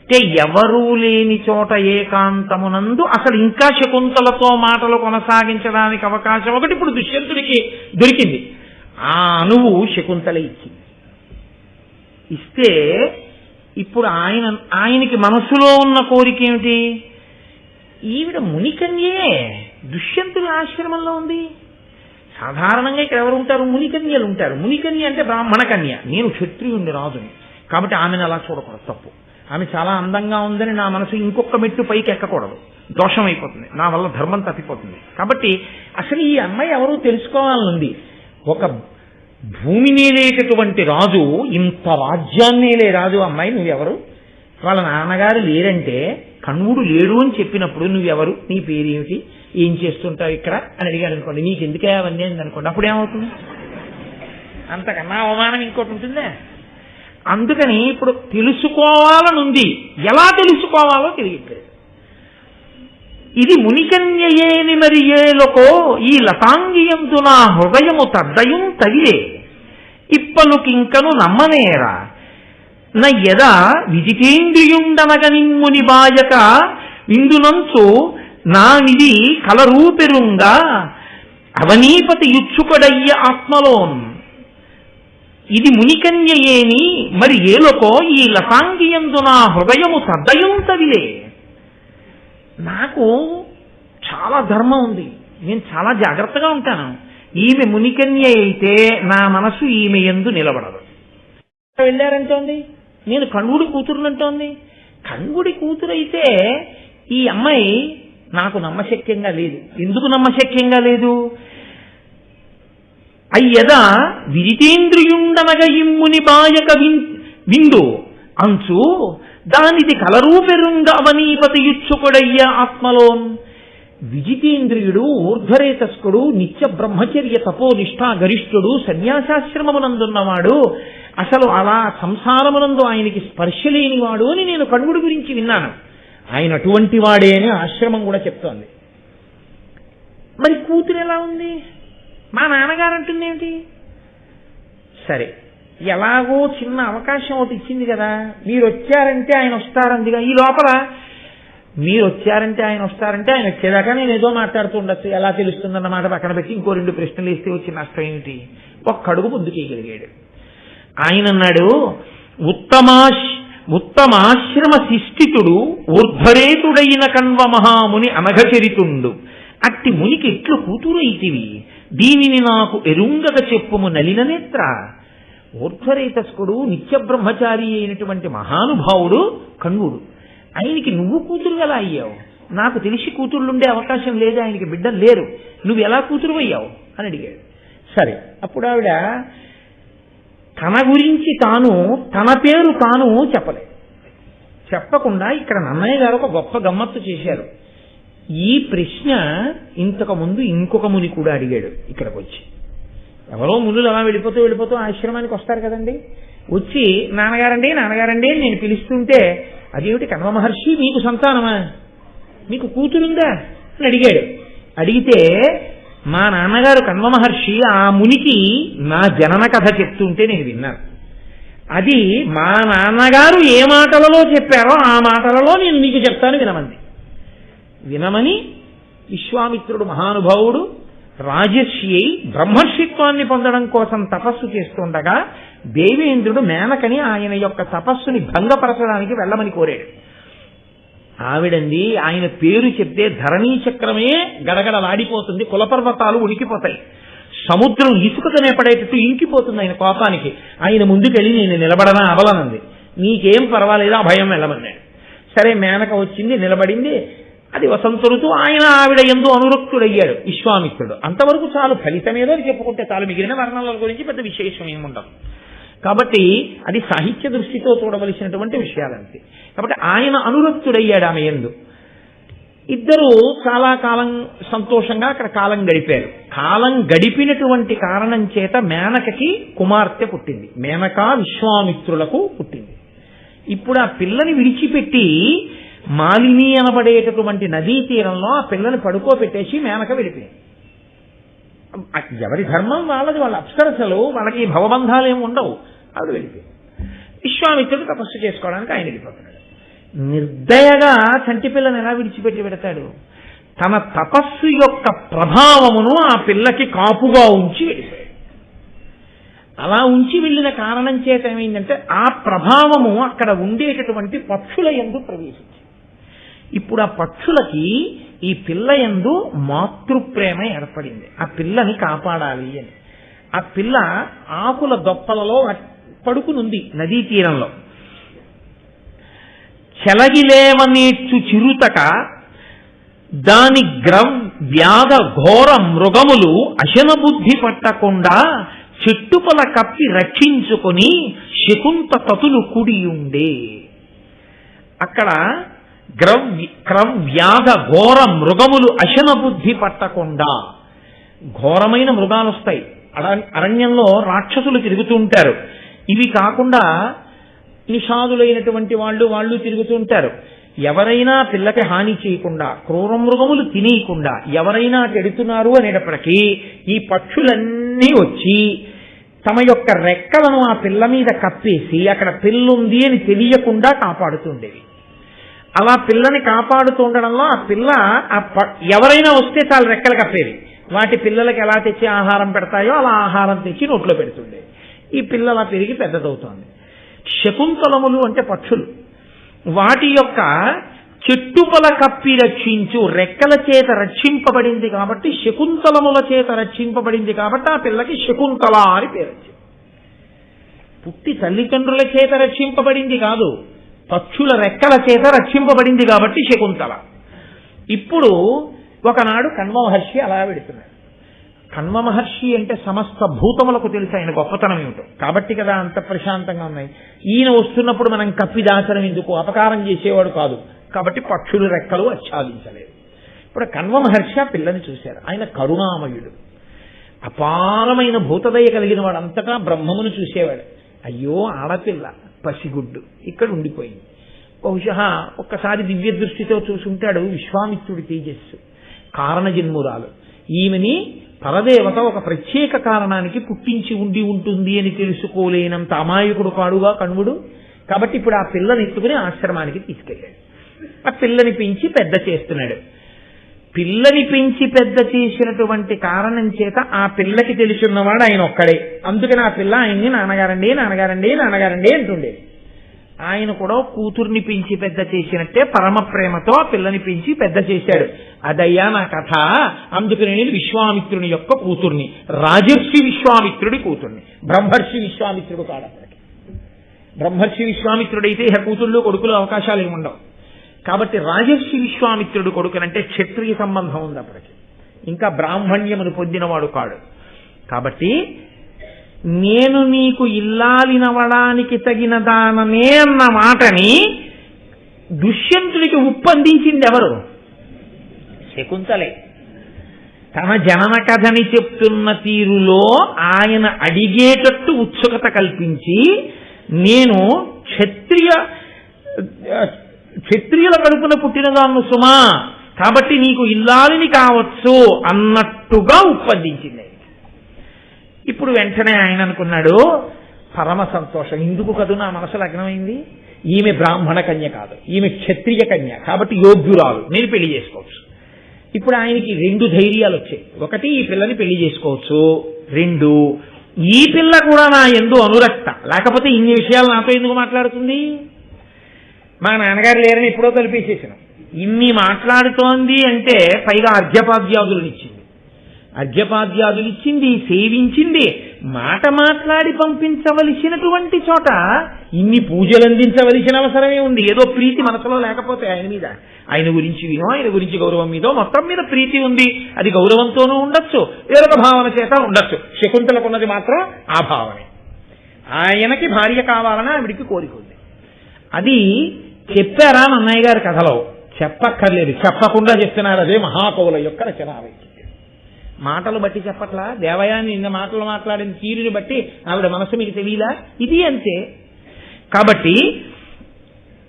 అంటే ఎవరూ లేని చోట ఏకాంతమునందు అసలు ఇంకా శకుంతలతో మాటలు కొనసాగించడానికి అవకాశం ఒకటి ఇప్పుడు దుష్యంతుడికి దొరికింది. ఆ అణువు శకుంతల ఇచ్చింది. ఇస్తే ఇప్పుడు ఆయన ఆయనకి మనసులో ఉన్న కోరిక ఏమిటి? ఈవిడ మునికన్యే దుష్యంతుడి ఆశ్రమంలో ఉంది. సాధారణంగా ఇక్కడ ఎవరు ఉంటారు? మునికన్యలు ఉంటారు. మునికన్య అంటే బ్రాహ్మణ కన్య నేను క్షత్రియుండి రాజుని. కాబట్టి ఆమెను అలా చూడకూడదు. తప్పు. ఆమె చాలా అందంగా ఉందని నా మనసు ఇంకొక మెట్టు పైకి ఎక్కకూడదు. దోషం అయిపోతుంది. నా వల్ల ధర్మం తప్పిపోతుంది. కాబట్టి అసలు ఈ అమ్మాయి ఎవరో తెలుసుకోవాలనుంది. ఒక భూమిని లేటటువంటి రాజు ఇంత రాజ్యాన్ని లే రాజు అమ్మాయి నువ్వెవరు? వాళ్ళ నాన్నగారు లేరంటే కణువుడు లేడు అని చెప్పినప్పుడు నువ్వెవరు? నీ పేరేమిటి? ఏం చేస్తుంటావు ఇక్కడ? అని అడిగాడు అనుకోండి. నీకు ఎందుకే అవన్నీ అని అనుకోండి. అప్పుడు ఏమవుతుంది అంతకన్నా అవమానం ఇంకోటి ఉంటుందా? అందుకని ఇప్పుడు తెలుసుకోవాలనుంది. ఎలా తెలుసుకోవాలో తెలియట్లేదు. ఇది మునికన్యయేని మరి ఏలకో ఈ లతాంగియందు నా హృదయము తద్దయం తగిలే. ఇప్పలుకింకను నమ్మనేరా. న ఎద విజితేంద్రియుండనగ నిమ్ముని బాయక ఇందునంచు నానిది కలరూపెరుంగా. అవనీపతి యుచ్చుకడయ్య ఆత్మలోన్. ఇది మునికన్యయేని మరి ఏలకో ఈ లతాంగియందు నా హృదయము తద్దయంతవిలే నాకు చాలా ధర్మం ఉంది. నేను చాలా జాగ్రత్తగా ఉంటాను. ఈమె మునికన్య అయితే నా మనసు ఈమె ఎందు నిలబడదు. వెళ్ళారంటోంది? నేను కణువుడి కూతురునంటోంది కణువుడి కూతురు అయితే ఈ అమ్మాయి నాకు నమ్మశక్యంగా లేదు. ఎందుకు నమ్మశక్యంగా లేదు? అయ్యదా విజితేంద్రియుండనగ ఇమ్ముని బాయక విందు. అంచు దానిది కలరూపెరుంగ ఆత్మలో. విజితేంద్రియుడు ఊర్ధ్వరేతస్కుడు నిత్య బ్రహ్మచర్య తపోనిష్ఠా గరిష్ఠుడు సన్యాసాశ్రమమునందున్నవాడు. అసలు అలా సంసారమునందు ఆయనకి స్పర్శ లేనివాడు అని నేను కణువుడి గురించి విన్నాను. ఆయన అటువంటి వాడే అని ఆశ్రమం కూడా చెప్తోంది. మరి కూతురు ఎలా ఉంది? మా నాన్నగారు అంటుంది ఏమిటి? సరే ఎలాగో చిన్న అవకాశం ఒకటి ఇచ్చింది కదా. మీరు వచ్చారంటే ఆయన వస్తారందిగా. ఈ లోపల మీరు వచ్చారంటే ఆయన వస్తారంటే ఆయన వచ్చేదాకా నేను ఏదో మాట్లాడుతూ ఉండొచ్చు. ఎలా తెలుస్తుందన్నమాట పక్కన పెట్టి ఇంకో రెండు ప్రశ్నలు ఇస్తే వచ్చి నష్టం ఏమిటి? ఒక్కడుగు ముందుకేయగలిగాడు ఆయన అన్నాడు ఉత్తమాశ్ ఉత్తమాశ్రమ శిష్టితుడు ఊర్ధ్వరేతుడైన కన్వ మహాముని అనఘచరితుండు. అట్టి మునికి ఎట్లు కూతురు అయితివి దీనిని నాకు ఎరుంగక చెప్పుము నలిన నేత్ర. ఊర్ధ్వరేతస్కుడు నిత్య బ్రహ్మచారి అయినటువంటి మహానుభావుడు కణ్వుడు ఆయనకి నువ్వు కూతురు ఎలా అయ్యావు? నాకు తెలిసి కూతుళ్ళుండే అవకాశం లేదు ఆయనకి బిడ్డలు లేరు. నువ్వు ఎలా కూతురు అయ్యావు అని అడిగాడు. సరే అప్పుడు ఆవిడ తన గురించి తాను తన పేరు తాను చెప్పలేదు చెప్పకుండా ఇక్కడ నన్నయ్య గారు ఒక గొప్ప గమ్మత్తు చేశారు. ఈ ప్రశ్న ఇంతకు ముందు ఇంకొక ముని కూడా అడిగాడు ఇక్కడికి వచ్చి ఎవరో మునులు అలా వెళ్ళిపోతూ వెళ్ళిపోతూ ఆశ్రమానికి వస్తారు కదండి. వచ్చి నాన్నగారండి నాన్నగారండి అని నేను పిలుస్తుంటే అదేమిటి కన్వ మహర్షి మీకు సంతానమా? మీకు కూతురుందా? అని అడిగాడు. అడిగితే మా నాన్నగారు కన్వ మహర్షి ఆ మునికి నా జనన కథ చెప్తుంటే నేను విన్నాను. అది మా నాన్నగారు ఏ మాటలలో చెప్పారో ఆ మాటలలో నేను నీకు చెప్తాను వినమంది. వినమని విశ్వామిత్రుడు మహానుభావుడు రాజర్షి అయి బ్రహ్మర్షిత్వాన్ని పొందడం కోసం తపస్సు చేస్తుండగా దేవేంద్రుడు మేనకని ఆయన యొక్క తపస్సుని భంగపరచడానికి వెళ్ళమని కోరాడు. ఆవిడంది ఆయన పేరు చెప్తే ధరణీ చక్రమే గడగడలాడిపోతుంది కులపర్వతాలు ఉడికిపోతాయి. సముద్రం ఇసుకతోనే పడేటట్టు ఇంకిపోతుంది ఆయన కోపానికి. ఆయన ముందుకెళ్ళి నేను నిలబడనా అవలనంది. నీకేం పర్వాలేదు ఆ భయం వెళ్ళమన్నాడు. సరే మేనక వచ్చింది నిలబడింది. అది వసంత ఋతువు ఆయన ఆవిడ ఎందు అనురక్తుడయ్యాడు విశ్వామిత్రుడు. అంతవరకు చాలు ఫలితమేదో అని చెప్పుకుంటే చాలు. మిగిలిన వర్ణాల గురించి పెద్ద విశేషం ఏముండదు. కాబట్టి అది సాహిత్య దృష్టితో చూడవలసినటువంటి విషయాలంతే. కాబట్టి ఆయన అనురక్తుడయ్యాడు ఆమె ఎందు. ఇద్దరు చాలా కాలం సంతోషంగా అక్కడ కాలం గడిపారు. కాలం గడిపినటువంటి కారణం చేత మేనకకి కుమార్తె పుట్టింది. మేనక విశ్వామిత్రులకు పుట్టింది. ఇప్పుడు ఆ పిల్లని విడిచిపెట్టి మాలిని అనబడేటటువంటి నదీ తీరంలో ఆ పిల్లని పడుకోబెట్టేసి మేనక వెళ్ళిపోయింది ఎవరి ధర్మం వాళ్ళది వాళ్ళ అప్సరసలు వాళ్ళకి భవబంధాలు ఏమి ఉండవు. ఆవిడ వెళ్ళిపోయింది విశ్వామిత్రుడు తపస్సు చేసుకోవడానికి ఆయన వెళ్ళిపోతున్నాడు. నిర్దయగా చంటి పిల్లని ఎలా విడిచిపెట్టి పెడతాడు? తన తపస్సు యొక్క ప్రభావమును ఆ పిల్లకి కాపుగా ఉంచి వెళ్ళిపోయాడు. అలా ఉంచి వెళ్ళిన కారణం చేత ఏమైందంటే ఆ ప్రభావము అక్కడ ఉండేటటువంటి పక్షుల ఎందు ప్రవేశించింది. ఇప్పుడు ఆ పక్షులకి ఈ పిల్ల ఎందు మాతృప్రేమ ఏర్పడింది. ఆ పిల్లని కాపాడాలి అని. ఆ పిల్ల ఆకుల దొప్పలలో పడుకునుంది నదీ తీరంలో. చెలగిలేవనేచ్చు చిరుతక దాని గ్రవ్ వ్యాధ ఘోర మృగములు అశనబుద్ధి పట్టకుండా చెట్టుపల కప్పి రక్షించుకొని శకుంత తతులు ఉండే. అక్కడ గ్రవ్ ఘోర మృగములు అశనబుద్ధి పట్టకుండా ఘోరమైన మృగాలు వస్తాయి అరణ్యంలో రాక్షసులు తిరుగుతూ ఉంటారు ఇవి కాకుండా నిషాదులైనటువంటి వాళ్ళు వాళ్ళు తిరుగుతూ ఉంటారు ఎవరైనా పిల్లకి హాని చేయకుండా క్రూర మృగములు తినేయకుండా ఎవరైనా చెడుతున్నారు అనేటప్పటికీ ఈ పక్షులన్నీ వచ్చి తమ యొక్క రెక్కలను ఆ పిల్ల మీద కప్పేసి అక్కడ పిల్లుంది అని తెలియకుండా కాపాడుతుండేవి. అలా పిల్లని కాపాడుతూ ఉండడంలో ఆ పిల్ల ఆ ప- ఎవరైనా వస్తే చాలు రెక్కలు కప్పేవి. వాటి పిల్లలకి ఎలా తెచ్చి ఆహారం పెడతాయో అలా ఆహారం తెచ్చి నోట్లో పెడుతుండే ఈ పిల్ల అలా పెరిగి పెద్దదవుతోంది. శకుంతలములు అంటే పక్షులు. వాటి యొక్క చెట్టుపల కప్పి రక్షించు రెక్కల చేత రక్షింపబడింది కాబట్టి శకుంతలముల చేత రక్షింపబడింది కాబట్టి ఆ పిల్లకి శకుంతల అని పేరు వచ్చింది. పుట్టి తల్లిదండ్రుల చేత రక్షింపబడింది కాదు. పక్షుల రెక్కల చేత రక్షింపబడింది కాబట్టి శకుంతల. ఇప్పుడు ఒకనాడు కన్వ మహర్షి అలా పెడుతున్నాడు కన్వ మహర్షి అంటే సమస్త భూతములకు తెలుసు ఆయన గొప్పతనం ఏమిటో. కాబట్టి కదా అంత ప్రశాంతంగా ఉన్నాయి. ఈయన వస్తున్నప్పుడు మనం కప్పి దాచడం ఎందుకు? అపకారం చేసేవాడు కాదు. కాబట్టి పక్షులు రెక్కలు ఆచ్ఛాదించలేదు. ఇప్పుడు కన్వ మహర్షి ఆ పిల్లని చూశారు. ఆయన కరుణామయుడు. అపారమైన భూతదయ కలిగిన వాడంతటా బ్రహ్మమును చూసేవాడు. అయ్యో ఆడపిల్ల. పసిగుడ్డు. ఇక్కడ ఉండిపోయింది. బహుశ ఒక్కసారి దివ్య దృష్టితో చూసుంటాడు విశ్వామిత్రుడి తేజస్సు. కారణజన్మురాలు. ఈమెని పరదేవత ఒక ప్రత్యేక కారణానికి పుట్టించి ఉండి ఉంటుంది అని తెలుసుకోలేనంత అమాయకుడు కాడుగా కణువుడు. కాబట్టి ఇప్పుడు ఆ పిల్లని ఎత్తుకుని ఆశ్రమానికి తీసుకెళ్ళాడు. ఆ పిల్లని పెంచి పెద్ద చేస్తున్నాడు. పిల్లని పెంచి పెద్ద చేసినటువంటి కారణం చేత ఆ పిల్లకి తెలుసున్నవాడు ఆయన ఒక్కడే. అందుకని ఆ పిల్ల ఆయన్ని నాన్నగారండి నాన్నగారండి నాన్నగారండి అంటుండేది ఆయన కూడా కూతుర్ని పెంచి పెద్ద చేసినట్టే పరమ ప్రేమతో పిల్లని పెంచి పెద్ద చేశాడు. అదయ్యా నా కథ. అందుకని నేను విశ్వామిత్రుని యొక్క కూతుర్ని రాజర్షి విశ్వామిత్రుడి కూతుర్ని బ్రహ్మర్షి విశ్వామిత్రుడు కాడు అప్పటికి బ్రహ్మర్షి విశ్వామిత్రుడైతే ఇహ కూతుళ్ళు కొడుకులు అవకాశాలు ఏమి ఉండవు కాబట్టి రాజర్షి విశ్వామిత్రుడు కొడుకునంటే క్షత్రియ సంబంధం ఉంది అప్పటికి. ఇంకా బ్రాహ్మణ్యమును పొందినవాడు కాడు. కాబట్టి నేను నీకు ఇల్లాలినవడానికి తగిన దానమే అన్న మాటని దుష్యంతుడికి ఉప్పందించింది ఎవరు శకుంతలే. తన జనన కథని చెప్తున్న తీరులో ఆయన అడిగేటట్టు ఉత్సుకత కల్పించి నేను క్షత్రియ క్షత్రియుల కడుపున పుట్టినదాన్ని సుమా. కాబట్టి నీకు ఇల్లాలిని కావచ్చు అన్నట్టుగా ఉప్పందించింది ఇప్పుడు వెంటనే ఆయన అనుకున్నాడు పరమ సంతోషం. ఇందుకు కదూ నా మనసు లగ్నమైంది? ఈమె బ్రాహ్మణ కన్య కాదు. ఈమె క్షత్రియ కన్య. కాబట్టి యోగ్యురాలు. నేను పెళ్ళి చేసుకోవచ్చు. ఇప్పుడు ఆయనకి రెండు ధైర్యాలు వచ్చాయి. ఒకటి ఈ పిల్లని పెళ్ళి చేసుకోవచ్చు. రెండు ఈ పిల్ల కూడా నా ఎందు అనురక్త. లేకపోతే ఇన్ని విషయాలు నాతో ఎందుకు మాట్లాడుతుంది? మా నాన్నగారు లేరని ఎప్పుడో కలిపేసేసాను ఇన్ని మాట్లాడుతోంది అంటే పైగా అర్ఘ్యపాద్యాదులనిచ్చింది అర్ఘ్యపాద్యాదులిచ్చింది సేవించింది మాట మాట్లాడి పంపించవలసినటువంటి చోట ఇన్ని పూజలు అందించవలసిన అవసరమే ఉంది. ఏదో ప్రీతి మనసులో లేకపోతే ఆయన మీద. ఆయన గురించి వినో ఆయన గురించి గౌరవం మీదో మొత్తం మీద ప్రీతి ఉంది. అది గౌరవంతోనూ ఉండొచ్చు వేరొక భావన చేత ఉండొచ్చు. శకుంతలకున్నది మాత్రం ఆ భావనే. ఆయనకి భార్య కావాలని ఆవిడికి కోరిక ఉంది. అది చెప్పారా అన్నయ్య గారి కథలో? చెప్పక్కర్లేదు. చెప్పకుండా చెప్తున్నారు అదే మహాకవుల యొక్క రచన మాటలు బట్టి చెప్పట్లా? దేవయాన్ని ఇన్న మాటలు మాట్లాడిన తీరుని బట్టి ఆవిడ మనసు మీకు తెలియలా ఇది అంతే. కాబట్టి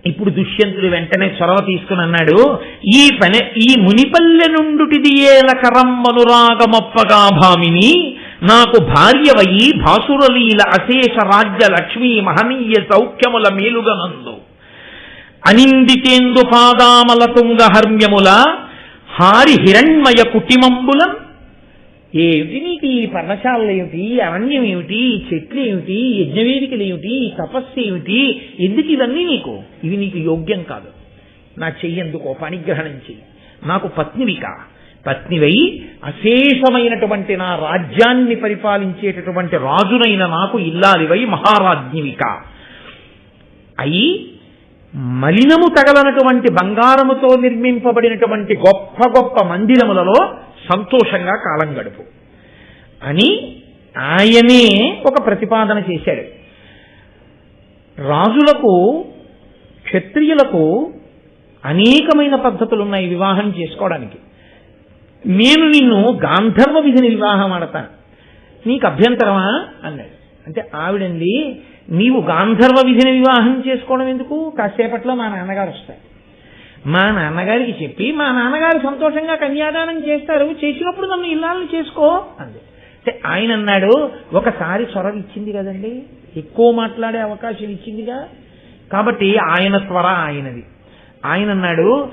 ఇప్పుడు దుష్యంతుడు వెంటనే చొరవ తీసుకుని అన్నాడు ఈ పని ఈ మునిపల్లె నుండుటిది ఏల కరమ్మనురాగమొప్పగా భామిని నాకు భార్యవయి భాసురలీల అశేష రాజ్య లక్ష్మీ మహనీయ సౌఖ్యముల మేలుగనందు. అనిందితేందు పాదామల తుంగ హర్మ్యముల హారి హిరణ్మయ కుటిమంబులం ఏమిటి నీకు ఈ పర్ణశాలలు ఏమిటి అరణ్యం ఏమిటి ఈ చెట్లు ఏమిటి యజ్ఞవేదికలు ఏమిటి ఈ తపస్సు ఏమిటి ఎందుకు ఇవన్నీ నీకు? ఇవి నీకు యోగ్యం కాదు. నా చెయ్యందుకో పనిగ్రహణం చెయ్యి. నాకు పత్నివిక. పత్నివై అశేషమైనటువంటి నా రాజ్యాన్ని పరిపాలించేటటువంటి రాజునైన నాకు ఇల్లాలివై మహారాజ్ఞివిక. అయి మలినము తగలనటువంటి బంగారముతో నిర్మింపబడినటువంటి గొప్ప గొప్ప మందిరములలో సంతోషంగా కాలం గడుపు. అని ఆయనే ఒక ప్రతిపాదన చేశాడు. రాజులకు క్షత్రియులకు అనేకమైన పద్ధతులు ఉన్నాయి వివాహం చేసుకోవడానికి. నేను నిన్ను గాంధర్వ విధిని వివాహం ఆడతాను. నీకు అభ్యంతరమా? అన్నాడు. అంటే ఆవిడంది నీవు గాంధర్వ విధిని వివాహం చేసుకోవడం ఎందుకు? కాసేపట్లో మా నాన్నగారు వస్తారు. మా నాన్నగారికి చెప్పి మా నాన్నగారు సంతోషంగా కన్యాదానం చేస్తారు. చేసినప్పుడు నన్ను ఇల్లాలను చేసుకో అంది. అంటే ఆయన అన్నాడు ఒకసారి స్వరం ఇచ్చింది కదండి? ఎక్కువ మాట్లాడే అవకాశం ఇచ్చిందిగా? కాబట్టి ఆయన స్వర ఆయనది. ఆయన అన్నాడు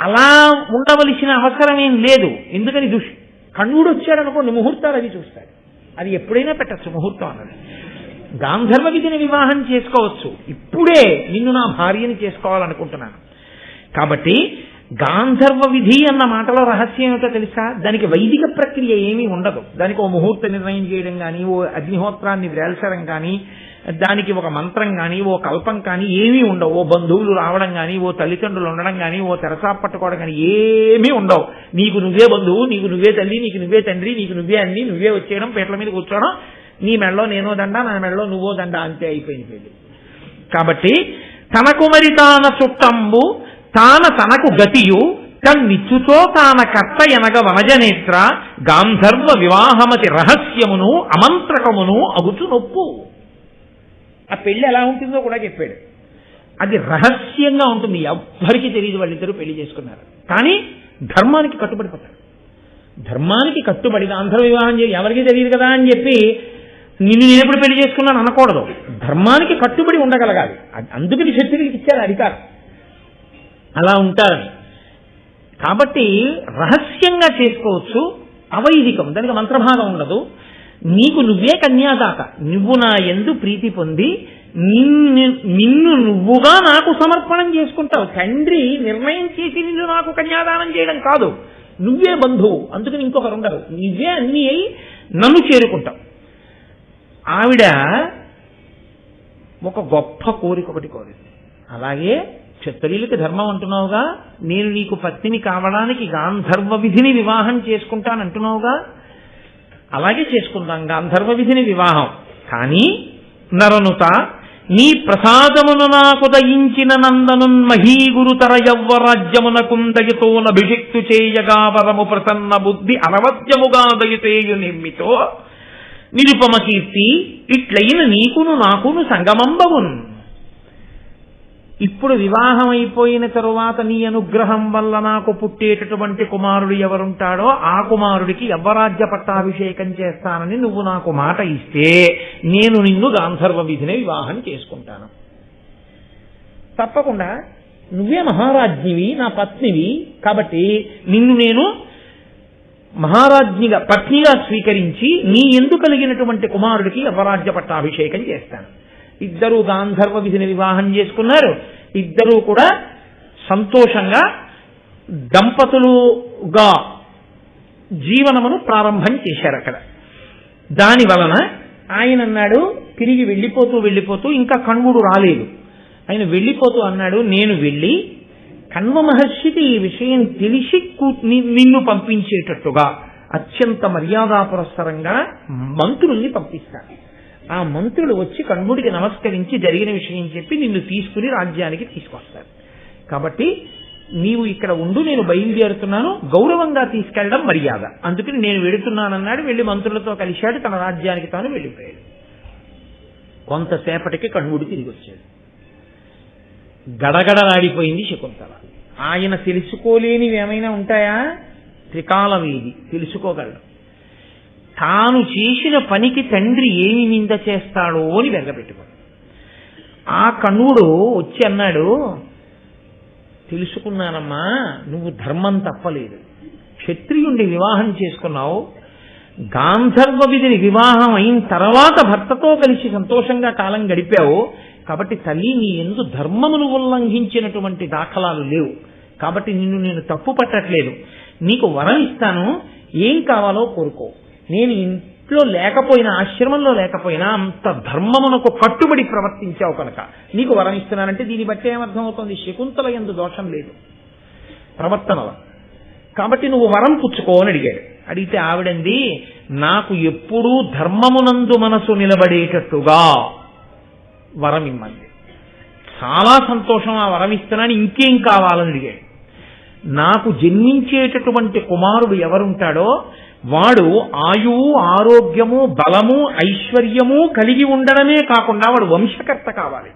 అలా ఉండవలసిన అవసరం ఏం లేదు. ఎందుకని దుష్ కణుడు వచ్చాడు అనుకోండి ముహూర్తాలు అది చూస్తాడు. అది ఎప్పుడైనా పెట్టచ్చు ముహూర్తం అన్నది. గాంధర్వ విధిని వివాహం చేసుకోవచ్చు. ఇప్పుడే నిన్ను నా భార్యని చేసుకోవాలనుకుంటున్నాను. కాబట్టి గాంధర్వ విధి అన్న మాటలో రహస్యం ఏమిటో తెలుసా? దానికి వైదిక ప్రక్రియ ఏమీ ఉండదు. దానికి ఓ ముహూర్త నిర్ణయం చేయడం కానీ ఓ అగ్నిహోత్రాన్ని వేల్చడం కానీ దానికి ఒక మంత్రం కానీ ఓ కల్పం కానీ ఏమీ ఉండవు. ఓ బంధువులు రావడం కానీ ఓ తల్లిదండ్రులు ఉండడం కానీ ఓ తెరసా పట్టుకోవడం కానీ ఏమీ ఉండవు. నీకు నువ్వే బంధువు నీకు నువ్వే తల్లి నీకు నువ్వే తండ్రి నీకు నువ్వే అన్ని నువ్వే వచ్చేయడం పేట్ల మీద కూర్చోవడం నీ మెడలో నేనో దండ నా మెడలో నువ్వో దండ అంతే అయిపోయింది. పెళ్ళి కాబట్టి తనకు మరి తాన చుట్టంబు తాన తనకు గతియు తన్నిచ్చుతో తాన కర్త ఎనగ వనజనేత్ర గాంధర్వ వివాహమతి రహస్యమును అమంత్రకమును అగుచు నొప్పు. ఆ పెళ్ళి ఎలా ఉంటుందో కూడా చెప్పాడు. అది రహస్యంగా ఉంటుంది. ఎవ్వరికి తెలియదు వాళ్ళిద్దరూ పెళ్ళి చేసుకున్నారు. కానీ ధర్మానికి కట్టుబడిపోతారు. ధర్మానికి కట్టుబడి ఆంధ్ర వివాహం ఎవరికి తెలియదు కదా అని చెప్పి నిన్ను నేను ఎప్పుడు పెళ్ళి చేసుకున్నాను అనకూడదు. ధర్మానికి కట్టుబడి ఉండగలగాలి. అది- అందుకని క్షత్రియులకి ఇచ్చారు అధికారం. అలా ఉంటారని. కాబట్టి రహస్యంగా చేసుకోవచ్చు అవైదికం. దానికి మంత్రభాగం ఉండదు. నీకు నువ్వే కన్యాదాత. నువ్వు నా ఎందు ప్రీతి పొంది నిన్ను నిన్ను నువ్వుగా నాకు సమర్పణం చేసుకుంటావు. తండ్రి నిర్ణయం చేసి నిన్ను నాకు కన్యాదానం చేయడం కాదు. నువ్వే బంధువు. అందుకని ఇంకొకరు ఉండరు. నువ్వే అన్ని అయి నన్ను చేరుకుంటావు. ఆవిడ ఒక గొప్ప కోరిక ఒకటి కోరింది. అలాగే క్షత్రియులకి ధర్మం అంటున్నావుగా నేను నీకు పత్నిని కావడానికి గాంధర్వ విధిని వివాహం చేసుకుంటానంటున్నావుగా. అలాగే చేసుకుందాం గాంధర్వ విధిని వివాహం. కానీ నరనుత నీ ప్రసాదమును నాకు దయించిన నందనున్ మహీగురుతర యవ్వరాజ్యమునకుందయతోన అభిషిక్తు చేయగా వరము ప్రసన్న బుద్ధి అనవద్యముగా దయతేయు నిర్మితో నిరుపమ కీర్తి ఇట్లయిన నీకును నాకును సంగమంబవున్ ఇప్పుడు వివాహం అయిపోయిన తరువాత నీ అనుగ్రహం వల్ల నాకు పుట్టేటటువంటి కుమారుడు ఎవరుంటాడో ఆ కుమారుడికి యవ్వరాజ్య పట్టాభిషేకం చేస్తానని నువ్వు నాకు మాట ఇస్తే నేను నిన్ను గాంధర్వ విధిని వివాహం చేసుకుంటాను. తప్పకుండా నువ్వే మహారాజ్ఞివి నా పత్నివి కాబట్టి నిన్ను నేను మహారాజ్ఞిగా పత్నిగా స్వీకరించి నీ ఎందు కలిగినటువంటి కుమారుడికి యవరాజ్య పట్టాభిషేకం చేస్తాను. ఇద్దరు గాంధర్వ విధిని వివాహం చేసుకున్నారు. ఇద్దరూ కూడా సంతోషంగా దంపతులుగా జీవనమును ప్రారంభం చేశారు అక్కడ. దాని వలన ఆయన అన్నాడు తిరిగి వెళ్ళిపోతూ వెళ్ళిపోతూ ఇంకా కణువుడు రాలేదు. ఆయన వెళ్ళిపోతూ అన్నాడు నేను వెళ్ళి కన్వ మహర్షికి ఈ విషయం తెలిసి నిన్ను పంపించేటట్టుగా అత్యంత మర్యాదాపురస్సరంగా మంత్రుల్ని పంపిస్తాడు. ఆ మంత్రులు వచ్చి కణ్వుడికి నమస్కరించి జరిగిన విషయం చెప్పి నిన్ను తీసుకుని రాజ్యానికి తీసుకొస్తారు. కాబట్టి నీవు ఇక్కడ ఉండు నేను బయలుదేరుతున్నాను గౌరవంగా తీసుకెళ్ళడం మర్యాద. అందుకని నేను వెళుతున్నానన్నాడు వెళ్ళి మంత్రులతో కలిశాడు తన రాజ్యానికి తాను వెళ్ళిపోయాడు. కొంతసేపటికి కణ్వుడు తిరిగి వచ్చాడు గడగడలాడిపోయింది శకుంతల. ఆయన తెలుసుకోలేనివి ఏమైనా ఉంటాయా? త్రికాలం ఇది తెలుసుకోగలడు. తాను చేసిన పనికి తండ్రి ఏమి నింద చేస్తాడో అని వెంగపెట్టుకోడు ఆ కణుడు వచ్చి అన్నాడు తెలుసుకున్నానమ్మా నువ్వు ధర్మం తప్పలేదు. క్షత్రియుణ్ణి వివాహం చేసుకున్నావు. గాంధర్వ విధిని వివాహం అయిన తర్వాత భర్తతో కలిసి సంతోషంగా కాలం గడిపావు. కాబట్టి తల్లి నీ ఎందు ధర్మమును ఉల్లంఘించినటువంటి దాఖలాలు లేవు. కాబట్టి నిన్ను నేను తప్పు పట్టట్లేదు. నీకు వరం ఇస్తాను. ఏం కావాలో కోరుకో. నేను ఇంట్లో లేకపోయినా ఆశ్రమంలో లేకపోయినా అంత ధర్మమునకు కట్టుబడి ప్రవర్తించావు కనుక నీకు వరం ఇస్తున్నానంటే దీన్ని బట్టి ఏమర్థం అవుతుంది శకుంతల ఎందు దోషం లేదు. ప్రవర్తనలో కాబట్టి నువ్వు వరం పుచ్చుకో అని అడిగాడు. అడిగితే ఆవిడంది నాకు ఎప్పుడూ ధర్మమునందు మనసు నిలబడేటట్టుగా వరం ఇమ్మంది చాలా సంతోషం ఆ వరం ఇస్తున్నాను ఇంకేం కావాలని అడిగాడు. నాకు జన్మించేటటువంటి కుమారుడు ఎవరుంటాడో వాడు ఆయు ఆరోగ్యము బలము ఐశ్వర్యము కలిగి ఉండడమే కాకుండా వాడు వంశకర్త కావాలి.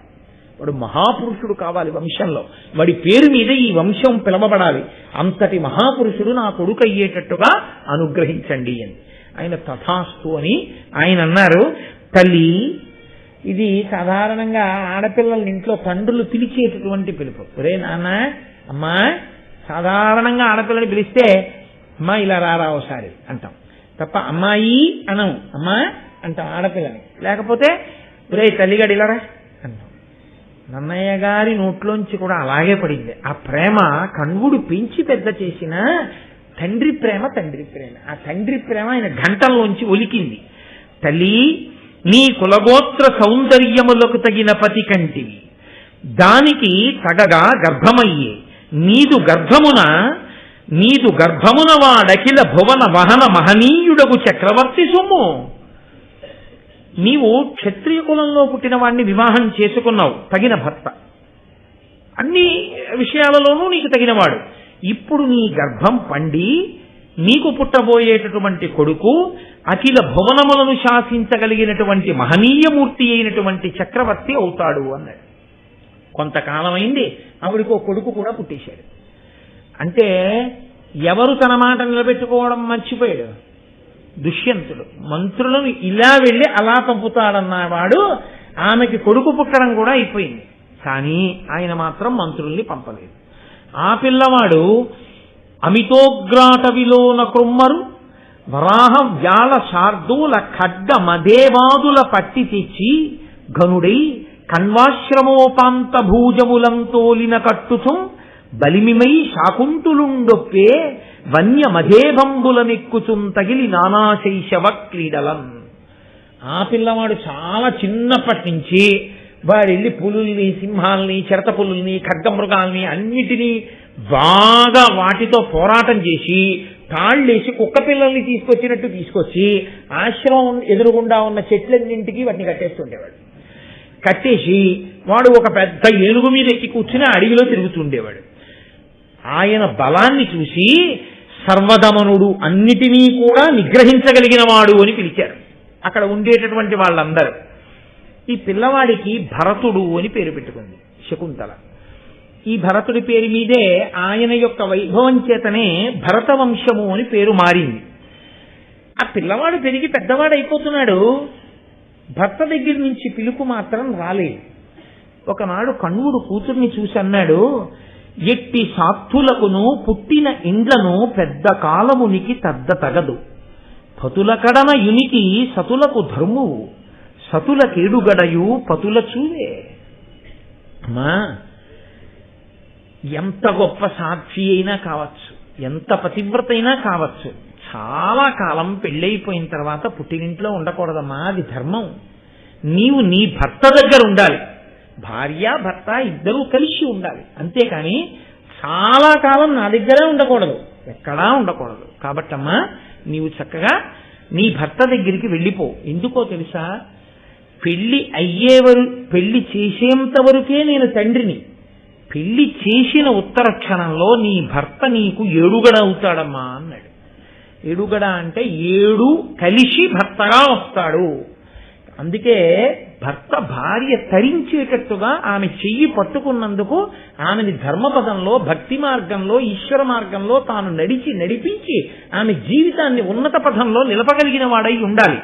వాడు మహాపురుషుడు కావాలి వంశంలో. వాడి పేరు మీద ఈ వంశం పిలవబడాలి. అంతటి మహాపురుషుడు నా కొడుకు అయ్యేటట్టుగా అనుగ్రహించండి అని. ఆయన తథాస్తు అని ఆయన అన్నారు తల్లి ఇది సాధారణంగా ఆడపిల్లల ఇంట్లో తండ్రులు పిలిచేటటువంటి పిలుపు. ఒరే నాన్న అమ్మా సాధారణంగా ఆడపిల్లని పిలిస్తే అమ్మా ఇలా రారా ఒకసారి అంటాం. తప్ప అమ్మాయి అనం అమ్మా అంటాం ఆడపిల్లని. లేకపోతే ఒరే తల్లిగాడు ఇలా రా అంటాం. నన్నయ్య గారి నోట్లోంచి కూడా అలాగే పడింది. ఆ ప్రేమ కణ్వుడు పెంచి పెద్ద చేసిన తండ్రి ప్రేమ తండ్రి ప్రేమ. ఆ తండ్రి ప్రేమ ఆయన గంటల్లోంచి ఒలికింది. తల్లి నీ కులగోత్ర సౌందర్యములకు తగిన పతి కంటివి దానికి తగగా గర్భమయ్యే. నీదు గర్భమున నీదు గర్భమున వాడకిల భువన వహన మహనీయుడగు చక్రవర్తి సొమ్ము. నీవు క్షత్రియ కులంలో పుట్టిన వాణ్ణి వివాహం చేసుకున్నావు తగిన భర్త. అన్ని విషయాలలోనూ నీకు తగినవాడు. ఇప్పుడు నీ గర్భం పండి నీకు పుట్టబోయేటటువంటి కొడుకు అఖిల భువనములను శాసించగలిగినటువంటి మహనీయమూర్తి అయినటువంటి చక్రవర్తి అవుతాడు అన్నాడు. కొంతకాలమైంది ఆవిడికి ఒక కొడుకు కూడా పుట్టేశాడు. అంటే ఎవరు తన మాట నిలబెట్టుకోవడం మర్చిపోయాడు? దుష్యంతుడు. మంత్రులను ఇలా వెళ్ళి అలా పంపుతాడన్నవాడు ఆమెకి కొడుకు పుట్టడం కూడా అయిపోయింది. కానీ ఆయన మాత్రం మంత్రుల్ని పంపలేదు. ఆ పిల్లవాడు అమితోగ్రాటవిలోన కృమ్మరు. వరాహ వ్యాళ శార్దూల ఖడ్డ మదేవాదుల పట్టి తెచ్చి ఘనుడై కణ్వాశ్రమోపాంత భూజములంతోలిన కట్టుచుం బలిమిమై శాకుంటులుండొప్పే వన్య మధేభంబులనెక్కుచుం తగిలి నానాశైశవ క్రీడలం ఆ పిల్లవాడు చాలా చిన్నప్పటి నుంచి వాడెళ్ళి పులుల్ని సింహాల్ని చిరత పులుల్ని ఖడ్గమృగాల్ని అన్నిటినీ బాగా వాటితో పోరాటం చేసి తాళ్ళేసి కుక్క పిల్లల్ని తీసుకొచ్చినట్టు తీసుకొచ్చి ఆశ్రమం ఎదురుగుండా ఉన్న చెట్లన్నింటికి వాటిని కట్టేస్తుండేవాడు. కట్టేసి వాడు ఒక పెద్ద ఏనుగు మీద ఎక్కి కూర్చుని అడవిలో తిరుగుతుండేవాడు. ఆయన బలాన్ని చూసి సర్వదమనుడు అన్నిటినీ కూడా నిగ్రహించగలిగిన వాడు అని పిలిచారు. అక్కడ ఉండేటటువంటి వాళ్ళందరూ. ఈ పిల్లవాడికి భరతుడు అని పేరు పెట్టుకుంది శకుంతల. ఈ భరతుడి పేరు మీదే ఆయన యొక్క వైభవం చేతనే భరత వంశము అని పేరు మారింది. ఆ పిల్లవాడు పెరిగి పెద్దవాడు అయిపోతున్నాడు భర్త దగ్గర నుంచి పిలుపు మాత్రం రాలేదు. ఒకనాడు కణువుడు కూతుర్ని చూసి అన్నాడు ఎట్టి సాత్తులకును పుట్టిన ఇండ్లను పెద్ద కాలమునికి తద్ద తగదు. పతుల కడన యునికి సతులకు ధర్మువు. సతుల కేడుగడయు పతుల చూవే. అమ్మా ఎంత గొప్ప సాక్షి అయినా కావచ్చు ఎంత పతివ్రత అయినా కావచ్చు చాలా కాలం పెళ్ళైపోయిన తర్వాత పుట్టినింట్లో ఉండకూడదమ్మా అది ధర్మం. నీవు నీ భర్త దగ్గర ఉండాలి భార్య భర్త ఇద్దరూ కలిసి ఉండాలి. అంతేకాని చాలా కాలం నా దగ్గరే ఉండకూడదు ఎక్కడా ఉండకూడదు. కాబట్టమ్మా నీవు చక్కగా నీ భర్త దగ్గరికి వెళ్ళిపో. ఎందుకో తెలుసా? పెళ్ళి అయ్యేవరు పెళ్ళి చేసేంత వరకే నేను తండ్రిని. పెళ్ళి చేసిన ఉత్తర క్షణంలో నీ భర్త నీకు ఏడుగడ అవుతాడమ్మా అన్నాడు. ఏడుగడ అంటే ఏడు కలిసి భర్తగా వస్తాడు. అందుకే భర్త భార్య తరించేటట్టుగా ఆమె చెయ్యి పట్టుకున్నందుకు ఆమెని ధర్మపదంలో భక్తి మార్గంలో ఈశ్వర మార్గంలో తాను నడిచి నడిపించి ఆమె జీవితాన్ని ఉన్నత పథంలో నిలపగలిగిన వాడై ఉండాలి.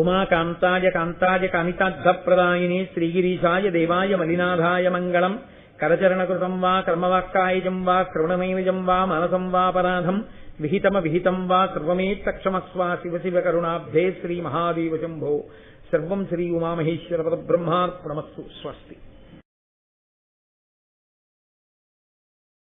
ఉమాకాంతాయ కాంతాయ కామితార్థప్రదాయిని శ్రీగిరీశాయ దేవాయ మలినాథాయ మంగళం. కరచరణకృతం వా కర్మవాక్కాయజం వా శ్రవణనైనజం వా మనసం వాపరాధం విహితమ విహితం వా సర్వమేత్తక్షమస్వ శివ శివ కరుణాబ్ధే శ్రీ మహాదేవ శంభో సర్వం శ్రీ ఉమామహేశ్వర పద బ్రహ్మార్పణమస్సు స్వస్తి